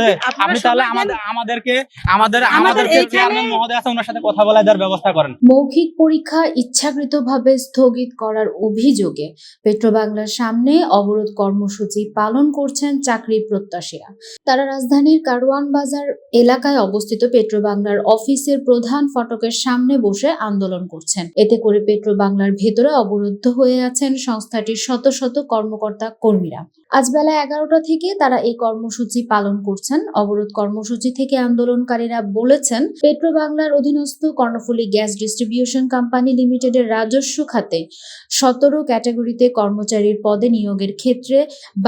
আছে। আপনি তাহলে আমাদের আমাদেরকে আমাদের আমাদের চেয়ারম্যান মহোদয় আছে ওনার সাথে কথা বলে দেওয়ার ব্যবস্থা করেন। মৌখিক পরীক্ষা ইচ্ছাকৃতভাবে স্থগিত করার অভিযোগে পেট্রোবাংলার সামনে অবরোধ কর্মসূচি পালন করছেন চাকরি প্রত্যাশীরা। তারা রাজধানীর কারওয়ান বাজার এলাকায় অবস্থিত পেট্রোবাংলার অফিসের প্রধান ফটকের সামনে বসে আন্দোলন করছেন। এতে করে পেট্রোবাংলার ভেতরে অবরুদ্ধ হয়ে আছেন সংস্থাটির শত শত কর্মকর্তা কর্মীরা। আজ বেলা এগারোটা থেকে তারা এই কর্মসূচি পালন করছেন। অবরোধ কর্মসূচি থেকে আন্দোলনকারীরা বলেছেন পেট্রো বাংলার অধীনস্থ কর্ণফুলী গ্যাস ডিস্ট্রিবিউশন কোম্পানি লিমিটেডের রাজস্ব খাতে সতেরো ক্যাটাগরিতে কর্মচারীর পদে নিয়োগের ক্ষেত্রে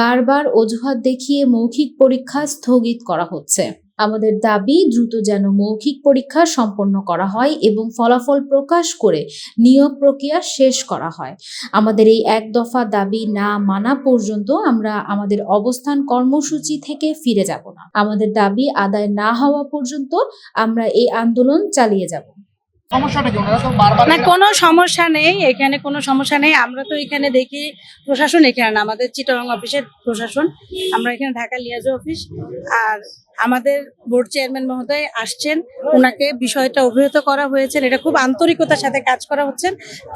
বারবার অজুহাত দেখিয়ে মৌখিক পরীক্ষা স্থগিত করা হচ্ছে। আমাদের দাবি দ্রুত যেন মৌখিক পরীক্ষা সম্পন্ন করা হয় এবং ফলাফল প্রকাশ করে নিয়োগ প্রক্রিয়া শেষ করা হয়। আমাদের এই এক দফা দাবি না মানা পর্যন্ত আমরা আমাদের অবস্থান কর্মসূচি থেকে ফিরে যাব না। আমাদের দাবি আদায় না হওয়া পর্যন্ত আমরা এই আন্দোলন চালিয়ে যাব। না, কোনো সমস্যা নেই, এখানে কোনো সমস্যা নেই। আমরা তো এখানে দেখি প্রশাসন এখানে আমাদের চিটাগাং অফিসের প্রশাসন। আমরা এখানে ঢাকা লিয়াজো অফিস। আর আমাদের বোর্ড চেয়ারম্যান মহোদয় আসছেন। ওনাকে বিষয়টা অভিহিত করা হয়েছে। এটা খুব আন্তরিকতার সাথে কাজ করা হচ্ছে।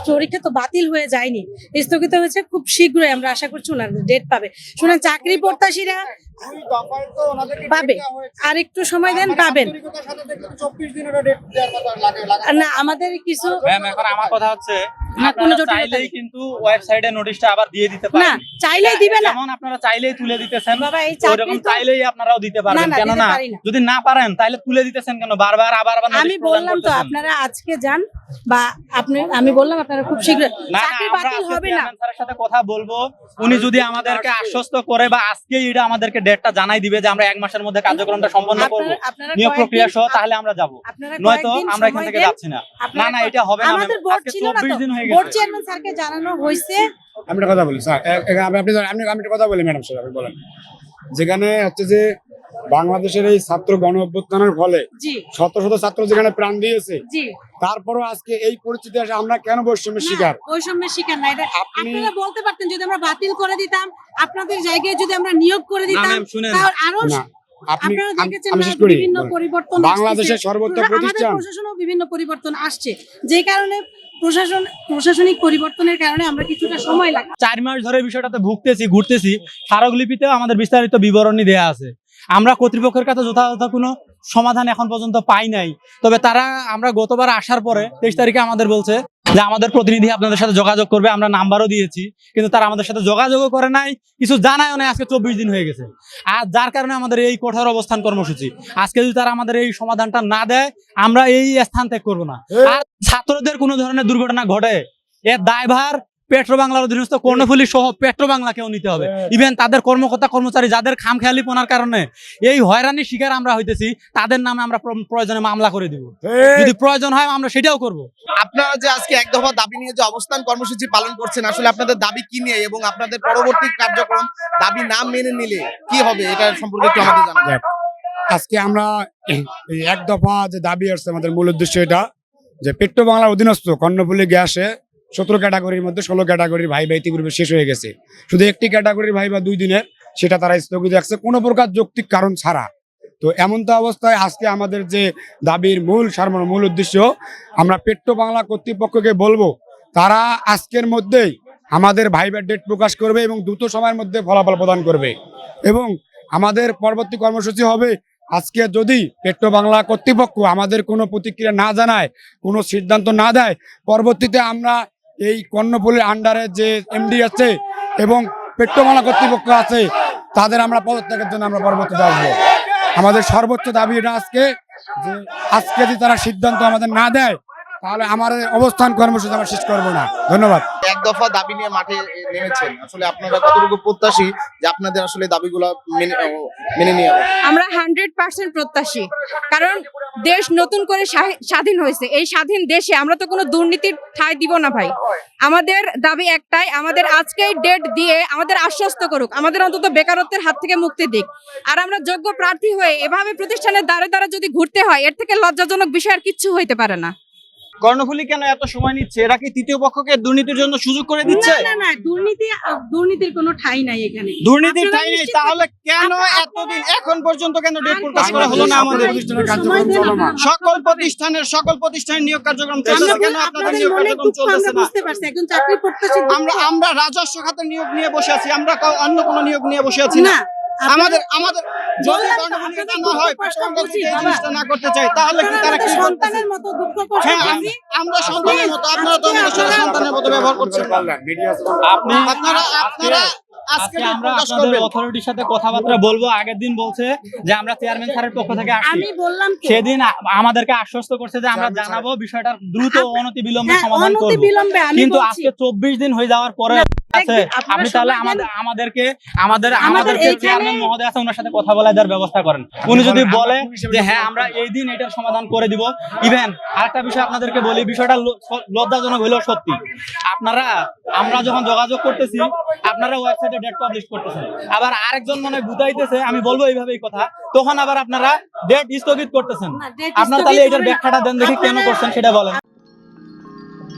পরীক্ষা তো বাতিল হয়ে যায়নি। স্থগিত হয়েছে খুব শীঘ্রই। আমরা আশা করছি ওনার ডেট পাবে। শুনেন, চাকরি প্রত্যাশীরা পাবে। আর একটু সময় দেন মানে পাবেন আন্তরিকতার সাথে দেখতে তো 24 দিনের date দেওয়ার কথা লাগে লাগে। আর না আমাদের কিছু ম্যাম এখন আমার কথা হচ্ছে না, কোনো জটিলতা। কিন্তু ওয়েবসাইটে নোটিশটা আবার দিয়ে দিতে না চাইলেই দিবে না। যেমন আপনারা চাইলেই তুলে দিতেছেন বাবা এই চাকরি ওরকম চাইলেই আপনারাও দিতে পারবেন। কেন না যদি না পারেন তাহলে তুলে দিতেছেন কেন? বারবার আবার আবার আমি বললাম তো আপনারা আজকে যান বা আপনি আমি বললাম আপনারা খুব শীঘ্র চাকরি বাতিল হবে না। স্যারের সাথে কথা বলব। উনি যদি আমাদেরকে আশ্বস্ত করে বা আজকে এটা আমাদেরকে ডেটটা জানাই দিবে যে আমরা এক মাসের মধ্যে কার্যক্রমটা সম্পন্ন করব। নিয়োগ প্রক্রিয়া সহ তাহলে আমরা যাব। নয়তো আমরা এখান থেকে যাচ্ছি না। না না এটা হবে না আমাদের বোর্ড ছিল না তো। বোর্ড চেয়ারম্যান স্যারকে জানানো হয়েছে আমি একটা কথা বলি স্যার আপনি আপনি আমি একটা কথা বলি ম্যাডাম স্যার আপনি বলেন। যেখানে হচ্ছে যে বাংলাদেশের এই ছাত্র গণ অভ্যুত্থানের ফলে শত শত ছাত্র যেখানে প্রাণ দিয়েছে জি। তারপরও আজকে এই পরিস্থিতি আসে আমরা কেন বৈষম্যের শিকার? বৈষম্যের শিকার না এটা আপনি আপনারা বলতে পারতেন যদি আমরা বাতিল করে দিতাম আপনাদের জায়গায় যদি আমরা নিয়োগ করে দিতাম আরও বাংলাদেশের সর্বোচ্চ প্রতিষ্ঠান। বিভিন্ন পরিবর্তন আসছে। যে কারণে প্রশাসন প্রশাসনিক পরিবর্তনের কারণে আমরা কিছুটা সময় লাগে চার মাস ধরে বিষয়টাতে ভুগতেছি ঘুরতেছি। স্মারকলিপিতেও আমাদের বিস্তারিত বিবরণী দেয়া আছে। আমরা কর্তৃপক্ষের কাছে যথাযথ কোনো সমাধান এখন পর্যন্ত পাই নাই। তবে তারা আমরা গতবার আসার পরে তেইশ তারিখে আমাদের বলছে যে আমাদের প্রতিনিধি আপনাদের সাথে যোগাযোগ করবে আমরা নাম্বারও দিয়েছি কিন্তু তারা আমাদের সাথে যোগাযোগও করে নাই কিছু জানায়ও নাই আজকে চব্বিশ দিন হয়ে গেছে। আর যার কারণে আমাদের এই কঠোর অবস্থান কর্মসূচি। আজকে যদি তারা আমাদের এই সমাধানটা না দেয় আমরা এই স্থান ত্যাগ করব না। আর ছাত্রদের কোনো ধরনের দুর্ঘটনা ঘটে এর দায়ভার পেট্রো বাংলার অধীনস্থ কর্ণফুলী সহ পেট্রো বাংলাকেও নিতে হবে। ইভেন তাদের কর্মকর্তা কর্মচারী যাদের খামখেয়ালি পোনার কারণে এই হয়রানির শিকার আমরা হইতেছি তাদের নামে আমরা প্রয়োজনে মামলা করে দিব। যদি প্রয়োজন হয় আমরা সেটাও করব। আপনারা যে আজকে এক দফা দাবি নিয়ে যে অবস্থান কর্মসূচি পালন করছেন আসলে আপনাদের দাবি কি নিয়ে এবং আপনাদের পরবর্তী কার্যক্রম দাবি না মেনে নিলে কি হবে এটা সম্পর্কে একটু আমাদের জানাবেন। আজকে আমরা এই এক দফা যে দাবি আসছে আমাদের মূল উদ্দেশ্য এটা যে পেট্রো বাংলার অধীনস্থ কর্ণফুলি গ্যাসে সতেরো ক্যাটাগরির মধ্যে ষোলো ক্যাটাগরির ভাই ভাই ইতিপূর্বে শেষ হয়ে গেছে। শুধু একটি ক্যাটাগরির ভাই বা দুই দিনের, সেটা তারা স্থগিত রাখছে। কোনো প্রকার যৌক্তিক কারণ ছাড়া। তো এমন তো অবস্থায় আজকে আমাদের যে দাবির মূল সারমর্ম, মূল উদ্দেশ্য, আমরা পেট্রো বাংলা কর্তৃপক্ষকে বলব, তারা আজকের মধ্যেই আমাদের ভাইবার ডেট প্রকাশ করবে এবং দ্রুত সময়ের মধ্যে ফলাফল প্রদান করবে। এবং আমাদের পরবর্তী কর্মসূচি হবে, আজকে যদি পেট্রো বাংলা কর্তৃপক্ষ আমাদের কোনো প্রতিক্রিয়া না জানায়, কোনো সিদ্ধান্ত না দেয়, পরবর্তীতে আমরা এই কর্ণফুলের আন্ডারে যে এমডি আছে এবং পেট্রো বাংলা কর্তৃপক্ষ আছে তাদের আমরা পদত্যাগের জন্য আমরা পরবর্তীতে আসব আমাদের সর্বোচ্চ দাবি এটা আজকে যে আজকে যদি তারা সিদ্ধান্ত আমাদের না দেয় তাহলে আমার অবস্থান কর্মসূচি আমরা শেষ করব না। ধন্যবাদ। এক দফা দাবি নিয়ে মাঠে নেমেছেন। আসলে আপনারা কতটুকু প্রত্যাশী যে আপনাদের আসলে দাবিগুলো মেনে মেনে নিয়ে আমরা হান্ড্রেড পার্সেন্ট প্রত্যাশী। কারণ দেশ নতুন করে স্বাধী- স্বাধীন হয়েছে। এই স্বাধীন দেশে আমরা তো কোনো দুর্নীতির ঠাঁই দিব না ভাই। আমাদের দাবি একটাই, আমাদের আজকে ডেট দিয়ে আমাদের আশ্বস্ত করুক। আমাদের অন্তত বেকারত্বের হাত থেকে মুক্তি দিক। আর আমরা যোগ্য প্রার্থী হয়ে এভাবে প্রতিষ্ঠানের দ্বারে দ্বারা যদি ঘুরতে হয়, এর থেকে লজ্জাজনক বিষয় আর কিচ্ছু হইতে পারে না। কর্ণফুলী কেন এত সময় নিচ্ছে? এরা কি তৃতীয় পক্ষকে দুর্নীতির জন্য সুযোগ করে দিচ্ছে? না না না দুর্নীতি দুর্নীতির কোনো ঠাই নাই এখানে। দুর্নীতির ঠাই নেই। তাহলে কেন এতদিন এখন পর্যন্ত কেন ডেট প্রকাশ করা হলো না আমাদের? প্রতিষ্ঠানের কার্যক্রম দেন সকল প্রতিষ্ঠানের সকল প্রতিষ্ঠানের নিয়োগ কার্যক্রম আমরা কেন আপনাদের নিয়োগ কার্যক্রম আমরা না? বুঝতে পারছি একজন চাকরি প্রত্যাশী আমরা আমরা রাজস্ব খাতে নিয়োগ নিয়ে বসে আছি। আমরা অন্য কোনো নিয়োগ নিয়ে বসে আছি না আমাদের আমাদের যদি না হয়। জিনিসটা না করতে চাই তাহলে কি তারা কি সন্তানের মতো দুঃখ কষ্ট হ্যাঁ আমরা সন্তানের মতো আপনারা তো আমাদের সাথে সন্তানের মতো ব্যবহার করছেন। আপনি আপনারা আপনারা আজকে আজকে আমরা আপনাদের অথরিটির সাথে কথাবার্তা বলব। আগের দিন বলছে যে আমরা চেয়ারম্যান স্যারের পক্ষ থেকে আমি বললাম সেদিন আমাদেরকে আশ্বস্ত করছে যে আমরা জানাব বিষয়টার দ্রুত অনতি বিলম্বে হ্যাঁ, সমাধান করব। কিন্তু আজকে চব্বিশ দিন হয়ে যাওয়ার পরে আছে আপনি তাহলে আমাদের আমাদেরকে আমাদের আমাদের চেয়ারম্যান মহোদয় আছে ওনার সাথে কথা বলে দেওয়ার ব্যবস্থা করেন। উনি যদি বলে যে হ্যাঁ আমরা এই দিন এটার সমাধান করে দিব। ইভেন আরেকটা বিষয় আপনাদেরকে বলি বিষয়টা লজ্জাজনক হলেও সত্যি। আপনারা আমরা যখন যোগাযোগ করতেছি আপনারা ওয়েবসাইটে ডেট পাবলিশ করতেছেন। আবার আরেকজন মনে বুঝাইতেছে আমি বলব এইভাবেই কথা তখন আবার আপনারা ডেট স্থগিত করতেছেন। আপনারা তাহলে এটার ব্যাখ্যাটা দেন দেখি কেন করছেন সেটা বলেন।